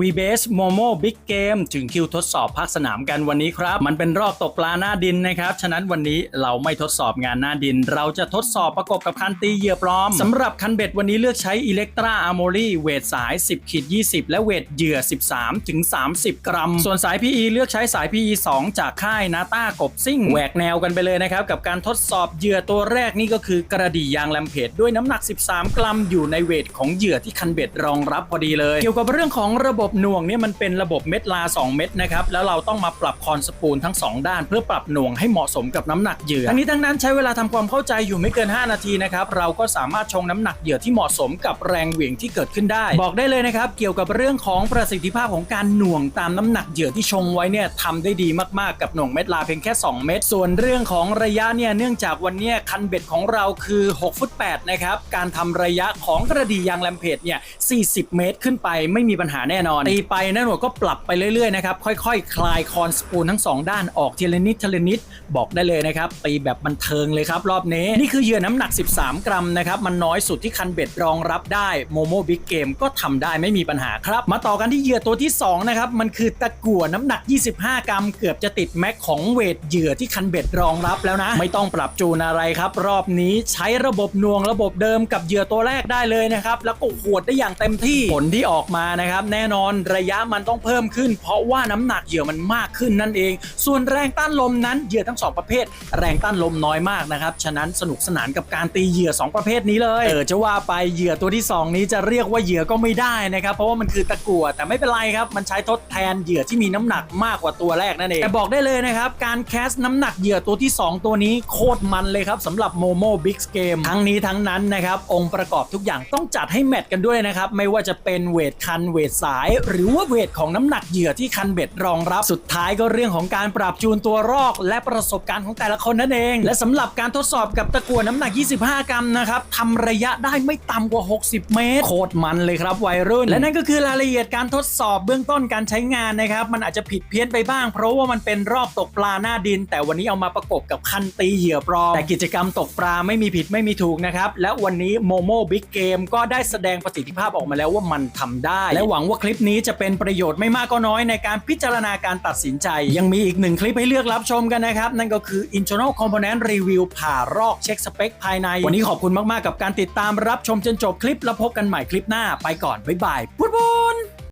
v b a s Momo Big Game ถึงคิวทดสอบภาคสนามกันวันนี้ครับ มันเป็นรอบตกปลาหน้าดินนะครับ ฉะนั้นวันนี้เราไม่ทดสอบงานหน้าดิน เราจะทดสอบประกบกับคันตีเหยื่อปลอมสำหรับคันเบ็ดวันนี้เลือกใช้ Electra Armory เวทสาย 10ขีด20 และเวทเหยื่อ 13ถึง30 กรัม ส่วนสาย PE เลือกใช้สาย PE 2 จากค่ายนาต้ากบซิ่งแหวกแนวกันไปเลยนะครับกับการทดสอบเหยื่อตัวแรกนี่ก็คือกระดี่ยางแลมเพจด้วยน้ำหนัก 13 กรัม อยู่ในเวทของเหยื่อที่คันเบ็ดรองรับพอดีเลย เกี่ยวกับเรื่องของระบบบหน่วงเนี่ยมันเป็นระบบเม็ดลา 2 เม็ดนะครับแล้วเราต้องมาปรับคอนสปูลทั้ง 2 ด้าน เพื่อปรับหน่วงให้เหมาะสมกับน้ำหนักเหยื่อทั้งนี้ทั้งนั้นใช้เวลาทำความเข้าใจอยู่ไม่เกิน 5 นาทีนะครับเราก็สามารถชงน้ำหนักเหยื่อที่เหมาะสมกับแรงเหวี่ยงที่เกิดขึ้นได้ บอกได้เลยนะครับเกี่ยวกับเรื่องของประสิทธิภาพของการหน่วงตามน้ำหนักเหยื่อที่ชงไว้เนี่ยทำได้ดีมากๆกับหน่วงเม็ดลาเพียงแค่ 2 เม็ดส่วนเรื่องของระยะเนี่ยเนื่องจากวันนี้คันเบ็ดของเราคือ6ฟุต8นะครับการทำระยะของกระดี่ยางแลมเพจเนี่ย40 เมตรขึ้นไปไม่มีปัญหาแน่นอนตีไปนะหน่วก็ปรับไปเรื่อยๆนะครับค่อยๆคลายคอนสปูลทั้งสองด้านออกทีละนิดทีละนิดบอกได้เลยนะครับตีแบบบันเทิงเลยครับรอบนี้ นี่คือเหยื่อน้ำหนัก 13 กรัมนะครับมันน้อยสุดที่คันเบ็ดรองรับได้โมโมบิ๊กเกมก็ทำได้ไม่มีปัญหาครับ มาต่อกันที่เหยื่อตัวที่2นะครับมันคือตะกั่วน้ำหนัก 25 กรัม เกือบจะติดแม็กของเวทเหยื่อที่คันเบ็ดรองรับแล้วนะ ไม่ต้องปรับจูนอะไรครับ รอบนี้ใช้ระบบน่วงระบบเดิมกับเหยื่อตัวแรกได้เลยนะครับแล้วก็หวดได้อย่างเต็มที่ผลที่ออกมานะครับแน่นอนระยะมันต้องเพิ่มขึ้น เพราะว่าน้ำหนักเหยื่อมันมากขึ้นนั่นเอง ส่วนแรงต้านลมนั้นเหยื่อทั้งสองประเภท แรงต้านลมน้อยมากนะครับฉะนั้นสนุกสนานกับการตีเหยื่อ 2 ประเภทนี้เลยเออจะว่าไปเหยื่อตัวที่ 2 นี้จะเรียกว่าเหยื่อก็ไม่ได้นะครับเพราะว่ามันคือตะกั่วแต่ไม่เป็นไรครับมันใช้ทดแทนเหยื่อที่มีน้ำหนักมากกว่าตัวแรกนั่นเองแต่บอกได้เลยนะครับการแคสน้ำหนักเหยื่อตัวที่ 2 ตัวนี้โคตรมันเลยครับสำหรับโมโมบิ๊กเกมทั้งนี้ทั้งนั้นนะครับองค์ประกอบทุกอย่างต้องจัดให้แมทกันด้วยนะครับไม่ว่าจะเป็นเวทคันเวทสายหรือว่าเวทของน้ำหนักเหยื่อที่คันเบ็ดรองรับสุดท้ายก็เรื่องของการปรับจูนตัวรอก และประสบการณ์ของแต่ละคนนั่นเอง และสำหรับการทดสอบกับตะกั่วน้ำหนัก 25 กรัมนะครับทำระยะได้ไม่ต่ำกว่า 60 เมตรโคตรมันเลยครับวัยรุ่น และนั่นก็คือรายละเอียดการทดสอบเบื้องต้นการใช้งานนะครับ มันอาจจะผิดเพี้ยนไปบ้าง เพราะว่ามันเป็นรอบตกปลาหน้าดิน แต่วันนี้เอามาประกบกับคันตีเหยื่อปลอมแต่กิจกรรมตกปลาไม่มีผิดไม่มีถูกนะครับและวันนี้โมโมบิ๊กเกมก็ได้แสดงประสิทธิภาพออกมาแล้วว่ามันทำได้ และหวังว่าคลิปนี้จะเป็นประโยชน์ไม่มากก็น้อยในการพิจารณาการตัดสินใจ ยังมีอีกหนึ่งคลิปให้เลือกรับชมกันนะครับ นั่นก็คือ internal component review ผ่ารอกเช็คสเปคภายใน วันนี้ขอบคุณมาก ๆ กับการติดตามรับชมจนจบคลิปแล้วพบกันใหม่คลิปหน้าไปก่อนบ๊ายบายพุดบุญ